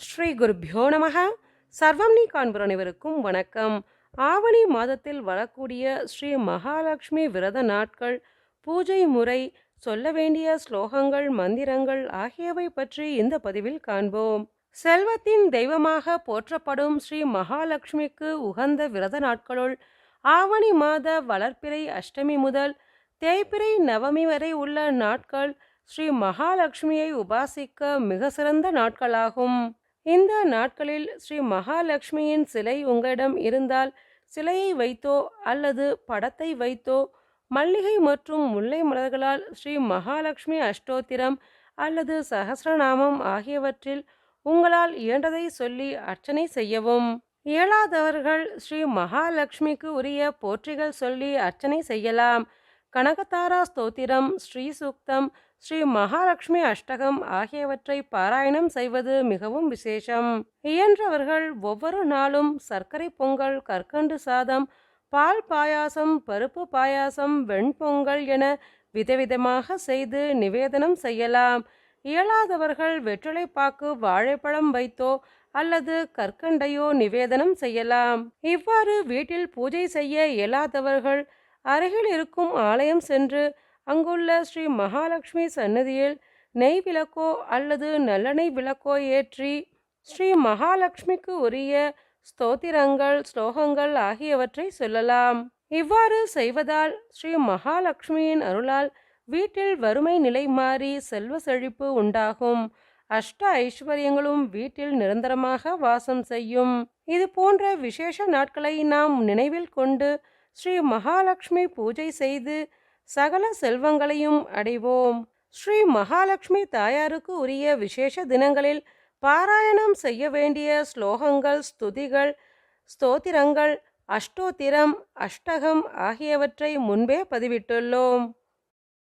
ஸ்ரீ குருப்பியோ நமக. சர்வம் நீ காண்பர் அனைவருக்கும் வணக்கம். ஆவணி மாதத்தில் வரக்கூடிய ஸ்ரீ மகாலட்சுமி விரத நாட்கள் பூஜை முறை சொல்ல வேண்டிய ஸ்லோகங்கள் மந்திரங்கள் ஆகியவை பற்றி இந்த பதிவில் காண்போம். செல்வத்தின் தெய்வமாக போற்றப்படும் ஸ்ரீ மகாலட்சுமிக்கு உகந்த விரத நாட்களுள் ஆவணி மாத வளர்ப்பிறை அஷ்டமி முதல் தேய்பிறை நவமி வரை உள்ள நாட்கள் ஸ்ரீ மகாலட்சுமியை உபாசிக்க மிக சிறந்த நாட்களாகும். இந்த நாட்களில் ஸ்ரீ மகாலட்சுமியின் சிலை உங்களிடம் இருந்தால் சிலையை வைத்தோ அல்லது படத்தை வைத்தோ மல்லிகை மற்றும் முல்லை மலர்களால் ஸ்ரீ மகாலட்சுமி அஷ்டோத்திரம் அல்லது சகசிரநாமம் ஆகியவற்றில் உங்களால் இயன்றதை சொல்லி அர்ச்சனை செய்யவும். இயலாதவர்கள் ஸ்ரீ மகாலட்சுமிக்கு உரிய போற்றிகள் சொல்லி அர்ச்சனை செய்யலாம். கனகதாரா ஸ்தோத்திரம் ஸ்ரீ சூக்தம் ஸ்ரீ மகாலட்சுமி அஷ்டகம் ஆகியவற்றை பாராயணம் செய்வது மிகவும் விசேஷம். இயன்றவர்கள் ஒவ்வொரு நாளும் சர்க்கரை பொங்கல் கற்கண்டு சாதம் பால் பாயாசம் பருப்பு பாயாசம் வெண்பொங்கல் என விதவிதமாக செய்து நிவேதனம் செய்யலாம். இயலாதவர்கள் வெற்றிலைப்பாக்கு வாழைப்பழம் வைத்தோ அல்லது கற்கண்டையோ நிவேதனம் செய்யலாம். இவ்வாறு வீட்டில் பூஜை செய்ய இயலாதவர்கள் அருகில் இருக்கும் ஆலயம் சென்று அங்குள்ள ஸ்ரீ மகாலட்சுமி சன்னதியில் நெய் விளக்கோ அல்லது நல்லெண்ணெய் விளக்கோ ஏற்றி ஸ்ரீ மகாலட்சுமிக்கு உரிய ஸ்தோத்திரங்கள் ஸ்லோகங்கள் ஆகியவற்றை சொல்லலாம். இவ்வாறு செய்வதால் ஸ்ரீ மகாலட்சுமியின் அருளால் வீட்டில் வறுமை நிலை மாறி செல்வ செழிப்பு உண்டாகும். அஷ்ட ஐஸ்வர்யங்களும் வீட்டில் நிரந்தரமாக வாசம் செய்யும். இது போன்ற விசேஷ நாட்களை நாம் நினைவில் கொண்டு ஸ்ரீ மகாலட்சுமி பூஜை செய்து சகல செல்வங்களையும் அடைவோம். ஸ்ரீ மகாலட்சுமி தாயாருக்கு உரிய விசேஷ தினங்களில் பாராயணம் செய்ய வேண்டிய ஸ்லோகங்கள் ஸ்துதிகள் ஸ்தோத்திரங்கள் அஷ்டோத்திரம் அஷ்டகம் ஆகியவற்றை முன்பே பதிவிட்டுள்ளோம்.